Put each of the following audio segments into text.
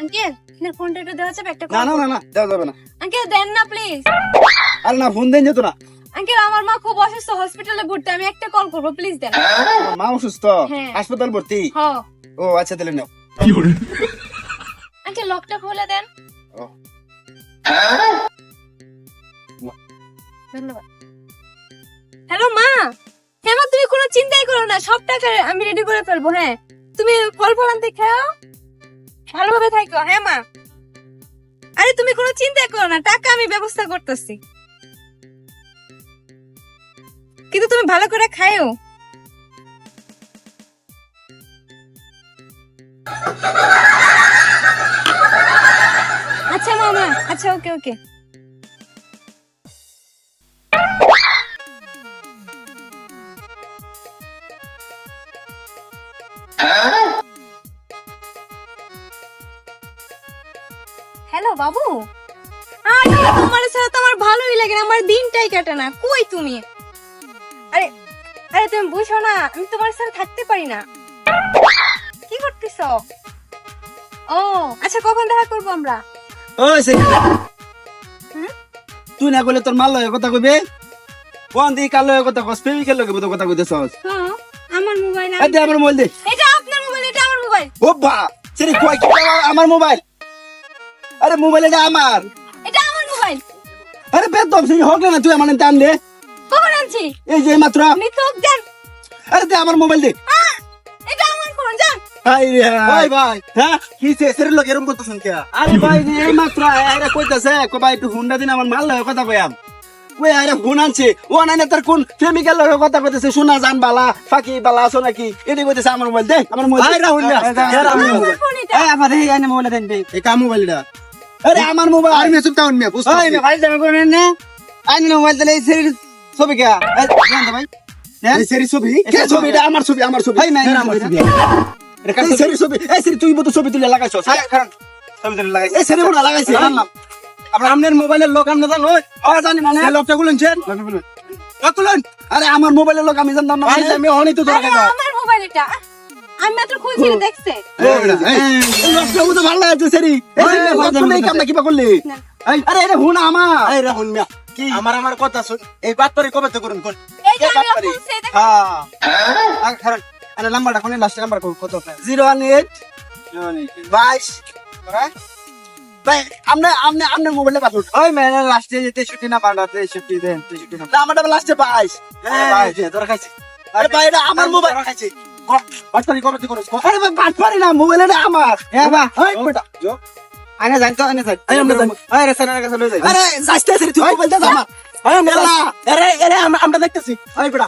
Uncle আপনার ফোনটা একটু দেওয়া যাবে একটা না না না না দেওয়া যাবে না। আঙ্কেল দেন না প্লিজ আরে না ফোন দেন যেত না। আঙ্কেল আমার মা খুব অসুস্থ হসপিটালে ভর্তি আমি একটা কল করব প্লিজ দেন। মা অসুস্থ? হ্যাঁ। হাসপাতাল ভর্তি? হ। ও আচ্ছা তাহলে নাও। আঙ্কেল লকটা খুলে দেন। ও। ধন্যবাদ। না, সব টাকা আমি রেডি করে ফেলব হ্যাঁ। তুমি ফল ফল আনতে খাও। ভালোভাবে থাকো হ্যাঁ মা। আরে তুমি কোনো চিন্তা করো না, টাকা আমি ব্যবস্থা করতেছি। কিন্তু তুমি ভালো করে খাও আচ্ছা মামা আচ্ছা ওকে ওকে। হ্যালো বাবু। আরে তোমার ছাড়া তো আমার ভালোই লাগে না আমার দিনটাই কাটে না। কই তুমি? আরে আরে তুমি বুঝো না আমি তোমার থাকতে পারি না। কি করতেছ? ও আচ্ছা কখন দেখা করব আমরা? তুই না কইলে তোর মাল কথা কইবে? কোন দি কাল কথা কস প্রেমিকের লগে তো কথা কইতেছস? হ্যাঁ আমার মোবাইল আমার মোবাইল দে। মোবাইল? ও বা সেরি কই কি আমার মোবাইল? আরে মোবাইল এটা আমার। এটা আমার মোবাইল। আরে বেদম সেই হোক না তুই আমার টান দে। কখন আনছি? এই যে মাত্র দেন আরে দে আমার মোবাইল দে! এটা আমার ফোন যান হাই রে ভাই ভাই। হ্যাঁ? কি সে সের লোক এরকম করতেছেন কে? আরে ভাই এই মাত্র আরে কইতাছে কো ভাই একটু হুন্ডা দিন আমার মাল লগে কথা কইয়াম। ওই আরে ফোন আনছে। ও না তার কোন প্রেমিকার লগে কথা কইতেছে? শোনা জান বালা ফাঁকি বালা আছো নাকি? এটি কইতেছে আমার মোবাইল দে আমার মোবাইল ভাই রাহুল না মোবাইল। এই আমার এই আনে মোবাইল দেন দে এই কাম মোবাইলটা আরে আমার মোবাইল আর মে চুপটা উন্মে বুঝছ? ওই মে ভাই যাবে কোন না। আইনে মোবাইল দিলে সের ছবি কে। এই জান তো ভাই। এই সেরি ছবি? কে ছবি? এটা আমার ছবি আমার ছবি। ভাই নাই এটা আমার ছবি এই সেরি ছবি। এই সেরি তুই বতো ছবি তুলে লাগাইছস। ভাই কারণ ছবি দিলে লাগাইছে। এই সেরি বড় লাগাইছে। জানলাম আপনার আমনের মোবাইলের লোক আপনি জানো জানি মানে এই লোকটা গুলছেন কতলেন আরে আমার মোবাইলের লোক আমি জানতাম না ভাই মানে। আমি অনেক তো আরে দরকার আমার মোবাইল এটা আমি মাত্র খুঁজছি দেখছে। এই লোকটা মতো ভালো লাগছে সেরি এই কামনা কিবা করলি? আরে এটা হুন আমার। এই রাহুল মিয়া। কি? আমার আমার কথা শুন। এই বাতরি কবে তো করুন কোন? এই যে দেখো। হ্যাঁ। কারণ আরে নাম্বারটা কোন লাস্ট নাম্বার কত জিরো ওয়ান এইট বাইশ। ভাই আপনি আপনি আপনার মোবাইলে পাঠান ওই লাস্টে যে 63 নাম্বার না 63 দেন 63 নাম্বার আমারটা লাস্টে বাইশ। ভাই দে তোর কাছে আরে ভাই এটা আমার মোবাইল কাছে বাতরি কবে তো করুন আরে ভাই বাদ না মোবাইল এটা আমার। এ বা। এই বেটা। জানতো জান আমরা জানি। আরে রেসানের কাছে লই যাই। আরে যাইতে তুই মোবাইলটা আমার। আরে আমরা দেখতেছি। বেটা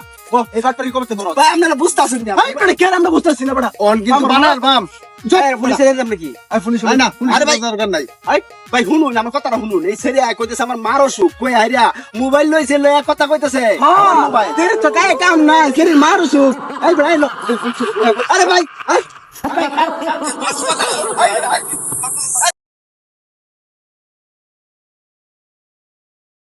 এই কবে ভাই আপনারা না। বেটা কেন আমরা না বেটা? অন কিন্তু বানার বাম। নাই। মোবাইল লইছে কথা কইতেছে। কাম না কেরে মারু সুখ? এই বেটা এই লো আরে ভাই।